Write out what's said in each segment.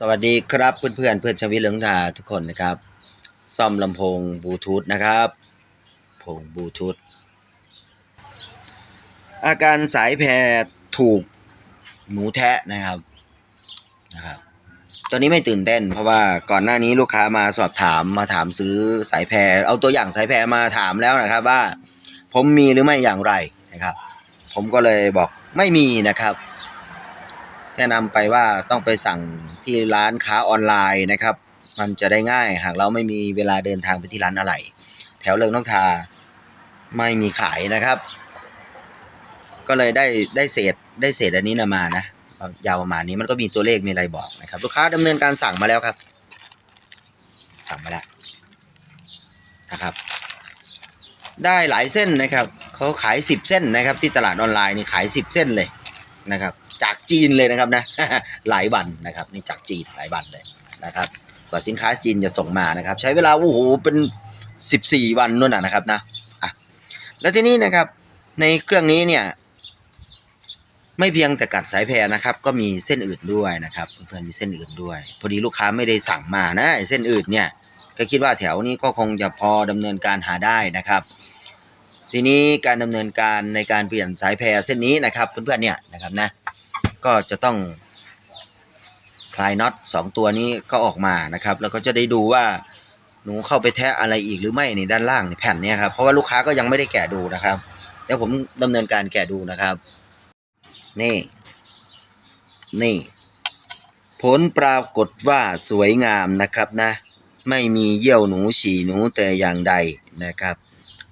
สวัสดีครับเพื่อนเพื่อนเพื่อนชวิตเหลืองทาทุกคนนะครับ ซ่อมลำโพงบลูทูธนะครับพงบลูทูธอาการสายแพรถูกหนูแทะนะครับนะครับตัวนี้ไม่ตื่นเต้น เพราะว่าก่อนหน้านี้ลูกค้ามาสอบถามมาถามซื้อสายแพรเอาตัวอย่างสายแพรมาถามแล้วนะครับว่า ผมมีหรือไม่อย่างไรนะครับ ผมก็เลยบอกไม่มีนะครับ แนะนำไปว่าต้องไปสั่งที่ร้านค้าออนไลน์นะครับ มันจะได้ง่ายหากเราไม่มีเวลาเดินทางไปที่ร้านอะไร แถวเลิงนกทาไม่มีขายนะครับ ก็เลยได้ได้เศษได้เศษอันนี้นะมานะยาวประมาณนี้มันก็มีตัวเลขมีอะไรบอกนะครับ ลูกค้าดำเนินการสั่งมาแล้วครับ สั่งมาแล้วนะครับ ได้หลายเส้นนะครับเขาขายสิบเส้นนะครับ ที่ตลาดออนไลน์นี่ขายสิบเส้นเลยนะครับ จากจีนเลยนะครับนะหลายวันนะครับนี่จากจีนหลายวันเลยนะครับกว่าสินค้าจีนจะส่งมานะครับ ใช้เวลาโอ้โหเป็นสิบสี่วันนู่นนะนะครับนะอะแล้วทีนี้นะครับในเครื่องนี้เนี่ยไม่เพียงแต่กัดสายแพรนะครับ ก็มีเส้นอื่นด้วยนะครับเพื่อนๆมีเส้นอื่นด้วย พอดีลูกค้าไม่ได้สั่งมานะเส้นอื่นเนี่ยก็คิดว่าแถวนี้ก็คงจะพอดำเนินการหาได้นะครับ ทีนี้การดำเนินการในการเปลี่ยนสายแพรเส้นนี้นะครับเพื่อนๆเนี่ยนะครับนะ ก็จะต้องคลายน็อตสองตัวนี้ก็ออกมานะครับแล้วก็จะได้ดูว่าหนูเข้าไปแทะอะไรอีกหรือไม่ในด้านล่างในแผ่นนี้ครับเพราะว่าลูกค้าก็ยังไม่ได้แกะดูนะครับเดี๋ยวผมดำเนินการแกะดูนะครับ นี่ นี่ ผลปรากฏว่าสวยงามนะครับนะ ไม่มีเยี่ยวหนูฉี่หนูแต่อย่างใดนะครับ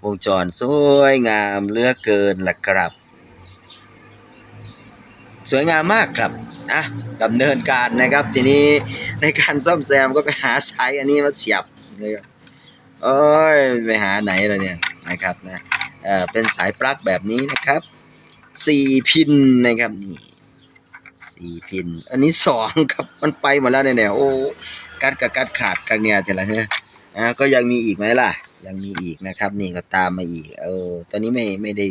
วงจรสวยงามเลือเกินละครับ สวยงามมากครับอะดำเนินการนะครับ ทีนี้ในการซ่อมแซมก็ไปหาสายอันนี้มาเสียบเลยโอ้ยไปหาไหนล่ะเนี่ยนะครับนะเออเป็นสายปลั๊กแบบนี้นะครับสี่พินนะครับนี่สี่พิน อันนี้สองครับมันไปหมดแล้วเนี่ยโอ้กัดกับกัดขาดกันเนี่ยแต่ละเนี่ยอ่าก็ยังมีอีกไหมล่ะ ยังมีอีกนะครับ นี่ก็ตามมาอีก เออตอนนี้ไม่ไม่ได้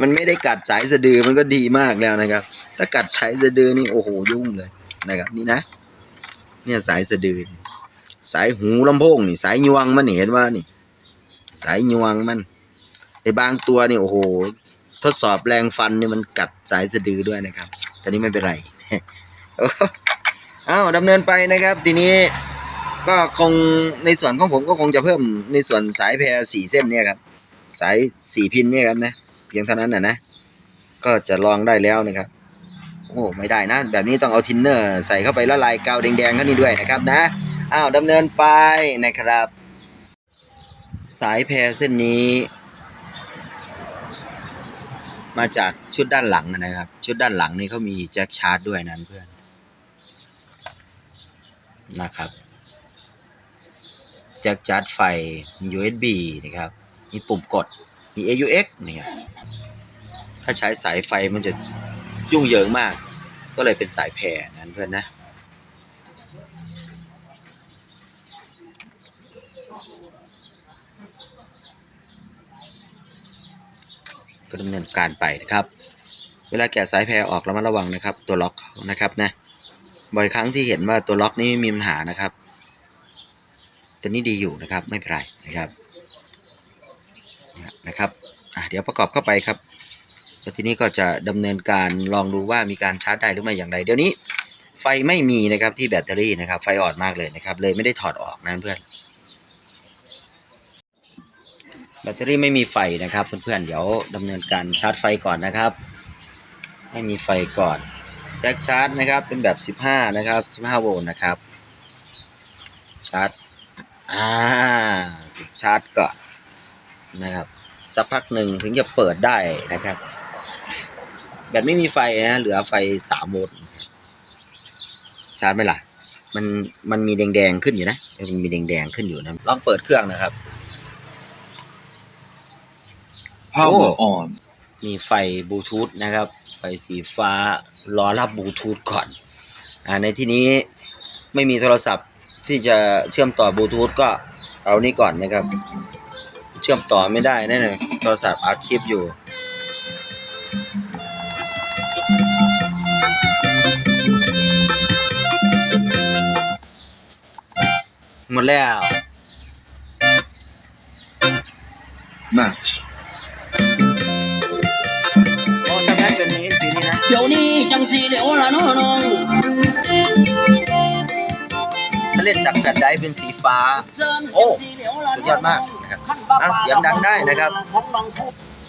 มันไม่ได้กัดสายสะดือมันก็ดีมากแล้วนะครับ ถ้ากัดสายสะดือนี่โอ้โหยุ่งเลยนะครับ นี่นะ เนี่ยสายสะดือ สายหูลำโพงนี่สายยวงมันเห็นว่านี่ สายยวงมันไอ้บางตัวนี่โอ้โห ทดสอบแรงฟันนี่มันกัดสายสะดือด้วยนะครับตอนนี้ไม่เป็นไรอ้าวดำเนินไปนะครับ ทีนี้ก็คงในส่วนของผมก็คงจะเพิ่มในส่วนสายแพรสี่เส้นเนี่ยครับ สายสี่พินเนี่ยครับนะ เพียงเท่านั้นนะนะ ก็จะลองได้แล้วนะครับ โอ้ไม่ได้นะ แบบนี้ต้องเอาทินเนอร์ใส่เข้าไปละลายกาวแดงๆเข้านี่ด้วยนะครับนะ อ้าวดำเนินไปนะครับ สายแพรเส้นนี้ มาจากชุดด้านหลังนะครับ ชุดด้านหลังนี่เขามีแจ็คชาร์จด้วยนั้นเพื่อนนะครับแจ็คชาร์จไฟมี USB นะครับ มีปุ่มกด มี AUX เนี่ยถ้าใช้สายไฟมันจะยุ่งเหยิงมาก ก็เลยเป็นสายแพรนั้นเพื่อนนะ ก็ดำเนินการไปนะครับ เวลาแกะสายแพรออกระมัดระวังนะครับ ตัวล็อกนะครับนะบ่อยครั้งที่เห็นว่าตัวล็อกนี้มีปัญหานะครับ ตัวนี้ดีอยู่นะครับไม่เป็นไรนะครับ นะครับเดี๋ยวประกอบเข้าไปครับแล้วทีนี้ก็จะดำเนินการลองดูว่ามีการชาร์จได้หรือไม่อย่างไร เดี๋ยวนี้ไฟไม่มีนะครับที่แบตเตอรี่นะครับ ไฟอ่อนมากเลยนะครับ เลยไม่ได้ถอดออกนะเพื่อน แบตเตอรี่ไม่มีไฟนะครับ เพื่อนๆเดี๋ยวดำเนินการชาร์จไฟก่อนนะครับ ไม่มีไฟก่อนแจ็คชาร์จนะครับเป็นแบบ 15 นะครับ 15 โวลต์นะครับ ชาร์จอ่าสิบชาร์จก่อน นะครับสักพักหนึ่งถึงจะเปิดได้นะครับ แบตไม่มีไฟนะเหลือไฟสามโวลต์ชาร์จไหมล่ะ มันมันมีแดงๆขึ้นอยู่นะมันมีแดงๆขึ้นอยู่นะลองเปิดเครื่องนะครับ power on มีไฟบลูทูธนะครับ ไฟสีฟ้ารอรับบลูทูธก่อนอ่าในที่นี้ไม่มีโทรศัพท์ที่จะเชื่อมต่อบลูทูธก็เอานี่ก่อนนะครับเชื่อมต่อไม่ได้แน่เลยโทรศัพท์อัดคลิปอยู่ หมดแล้ว มาโอ้ทำไมเป็นนี้สีนี้นะ เดี๋ยวนี้จังสีเหลวละน้องเล่นจากแฟลชไดเป็นสีฟ้า โอ้ สุดยอดมาก อะเสียงดังได้นะครับ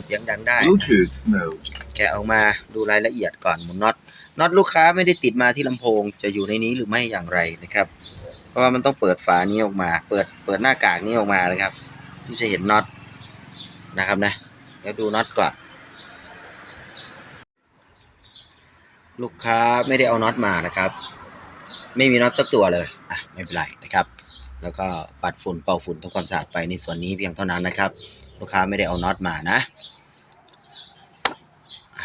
เสียงดังได้ Bluetooth mode แกะออกมาดูรายละเอียดก่อนหมุนน็อตน็อตลูกค้าไม่ได้ติดมาที่ลำโพง จะอยู่ในนี้หรือไม่อย่างไรนะครับ เพราะว่ามันต้องเปิดฝานี้ออกมา เปิดเปิดหน้ากากนี้ออกมานะครับ ที่จะเห็นน็อตนะครับนะเดี๋ยวดูน็อตก่อน ลูกค้าไม่ได้เอาน็อตมานะครับ ไม่มีน็อตสักตัวเลยอะไม่เป็นไรนะครับ แล้วก็ปัดฝุ่นเป่าฝุ่นทำความสะอาดไปในส่วนนี้เพียงเท่านั้นนะครับ ลูกค้าไม่ได้เอาน็อตมานะ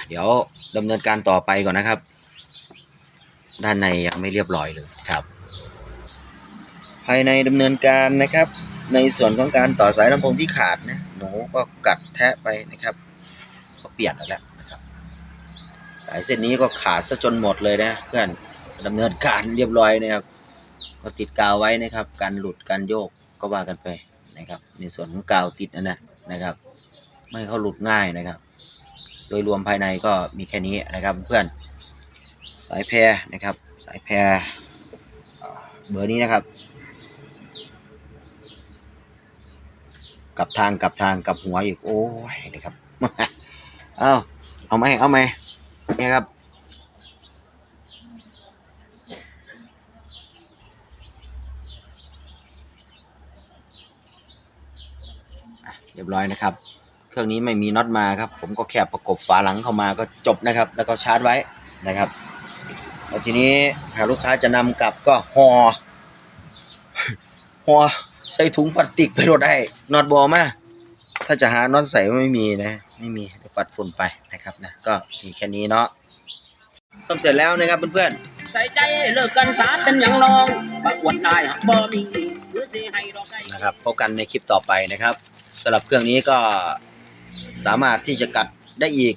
เดี๋ยวดำเนินการต่อไปก่อนนะครับ ด้านในยังไม่เรียบร้อยเลยครับ ภายในดำเนินการนะครับ ในส่วนของการต่อสายลำโพงที่ขาดนะหนูก็กัดแทะไปนะครับก็เปลี่ยนแล้วละนะครับ สายเส้นนี้ก็ขาดซะจนหมดเลยนะเพื่อนดำเนินการเรียบร้อยนะครับ ก็ติดกาวไว้นะครับการหลุดการโยกก็ว่ากันไปนะครับ ในส่วนของกาวติดนะนะนะครับ ไม่ให้เขาหลุดง่ายนะครับ โดยรวมภายในก็มีแค่นี้นะครับเพื่อนสายแพรนะครับ สายแพรเบอร์นี้นะครับกลับทางกลับทางกลับหัวอีกโอ้ยนะครับ เอาเอาไหมเอาไหมนี่ยครับ เรียบร้อยนะครับ เครื่องนี้ไม่มีน็อตมาครับ ผมก็แค่ประกบฝาหลังเข้ามาก็จบนะครับ แล้วก็ชาร์จไว้นะครับแล้วทีนี้หากลูกค้าจะนำกลับก็ห่อห่อใส่ถุงพลาสติกไปรถได้น็อตบอมาถ้าจะหาน็อตใส่ไม่มีนะ ไม่มีเดี๋ยวปัดฝุ่นไปนะครับนะก็มีแค่นี้เนาะซ่อมเสร็จแล้วนะครับเพื่อนใส่ใจเลิกกันสารเป็นอย่างน้องประกวดนายบ่มีหรือสิให้ดอกไก่ๆนะครับพบกันในคลิปต่อไปนะครับ สำหรับเครื่องนี้ก็สามารถที่จะกัดได้อีก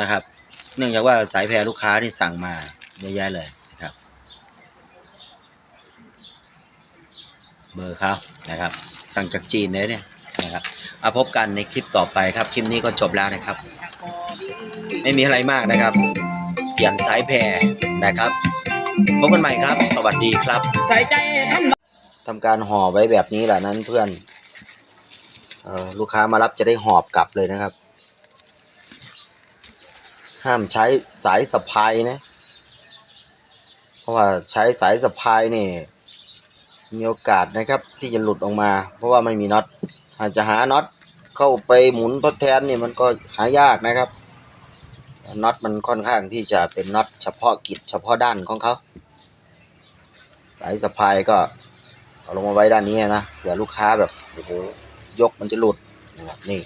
นะครับ เนื่องจากว่าสายแพรลูกค้าที่สั่งมาเยอะแยะเลยนะครับ เบอร์เขานะครับ สั่งจากจีนเลยเนี่ยนะครับมาพบกันในคลิปต่อไปครับ คลิปนี้ก็จบแล้วนะครับ ไม่มีอะไรมากนะครับ เปลี่ยนสายแพรนะครับพบกันใหม่ครับ สวัสดีครับ ใส่ใจทำทำการห่อไว้แบบนี้แหละนั้นเพื่อนเออ ลูกค้ามารับจะได้หอบกลับเลยนะครับ ห้ามใช้สายสะพายนะ เพราะว่าใช้สายสะพายนี่มีโอกาสนะครับที่จะหลุดออกมา เพราะว่าไม่มีน็อตอาจจะหาน็อตเข้าไปหมุนทดแทนนี่มันก็หายากนะครับน็อตมันค่อนข้างที่จะเป็นน็อตเฉพาะกิจเฉพาะด้านของเขาสายสะพายก็เอาลงมาไว้ด้านนี้นะเผื่อลูกค้าแบบโอ้โห ยกมันจะหลุดนะครับนี่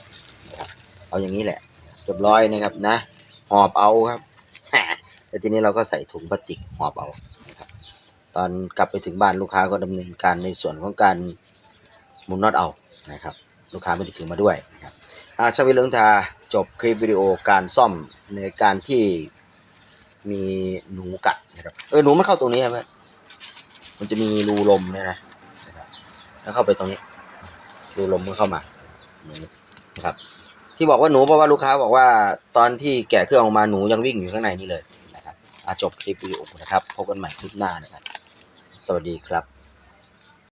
นะครับเอาอย่างนี้แหละเรียบร้อยนะครับนะหอบเอาครับแต่ทีนี้เราก็ใส่ถุงพลาสติกหอบเอานะครับตอนกลับไปถึงบ้านลูกค้าก็ดำเนินการในส่วนของการหมุนน็อตเอานะครับ ลูกค้าไม่ได้ถือมาด้วยนะครับอาชาวิเลิงทาจบคลิปวิดีโอการซ่อมในการที่มีหนูกัดนะครับเออหนูมันเข้าตรงนี้ครับมันจะมีรูลมเนี่ยนะนะครับแล้วเข้าไปตรงนี้ ดูลมมันเข้ามาอย่างนี้นะครับ ที่บอกว่าหนูเพราะว่าลูกค้าบอกว่าตอนที่แกะเครื่องออกมาหนูยังวิ่งอยู่ข้างในนี่เลยนะครับจบคลิปวิดีโอนะครับพบกันใหม่คลิปหน้านะครับ สวัสดีครับ